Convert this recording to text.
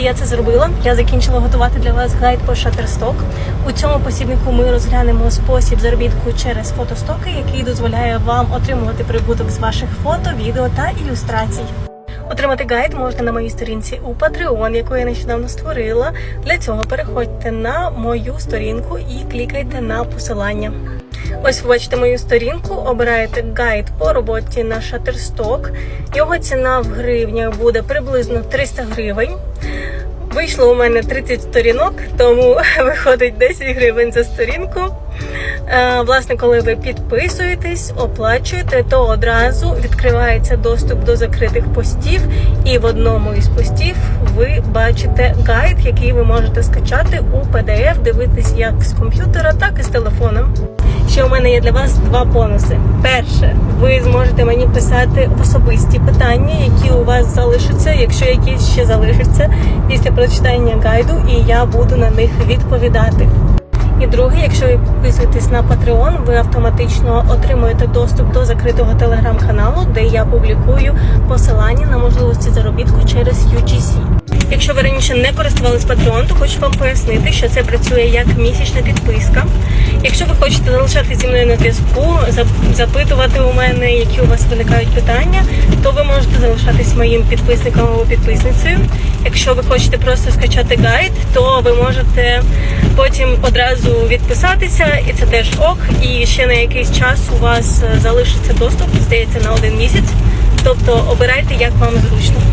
Нарешті я це зробила. Я закінчила готувати для вас гайд по Shutterstock. У цьому посібнику ми розглянемо спосіб заробітку через фотостоки, який дозволяє вам отримувати прибуток з ваших фото, відео та ілюстрацій. Отримати гайд можна на моїй сторінці у Patreon, яку я нещодавно створила. Для цього переходьте на мою сторінку і клікайте на посилання. Ось ви бачите мою сторінку, обираєте гайд по роботі на Shutterstock. Його ціна в гривнях буде приблизно 300 гривень. Вийшло у мене 30 сторінок, тому виходить 10 гривень за сторінку. Е, Власне, коли ви підписуєтесь, оплачуєте, то одразу відкривається доступ до закритих постів, і в одному із постів ви бачите гайд, який ви можете скачати у PDF, дивитись як з комп'ютера, так і з телефоном. Мене є для вас два бонуси. Перше, ви зможете мені писати особисті питання, які у вас залишаться, якщо якісь ще залишаться після прочитання гайду, і я буду на них відповідати. І друге, якщо ви підписуєтесь на Patreon, ви автоматично отримуєте доступ до закритого телеграм-каналу, де я публікую посилання на можливості заробітку через UGC. Якщо ви раніше не користувались Patreon, то хочу вам пояснити, що це працює як місячна підписка. Якщо ви хочете залишати зі мною на зв'язку, запитувати у мене, які у вас виникають питання, то ви можете залишатись моїм підписником або підписницею. Якщо ви хочете просто скачати гайд, то ви можете потім одразу відписатися, і це теж ок. І ще на якийсь час у вас залишиться доступ, здається, на один місяць. Тобто обирайте, як вам зручно.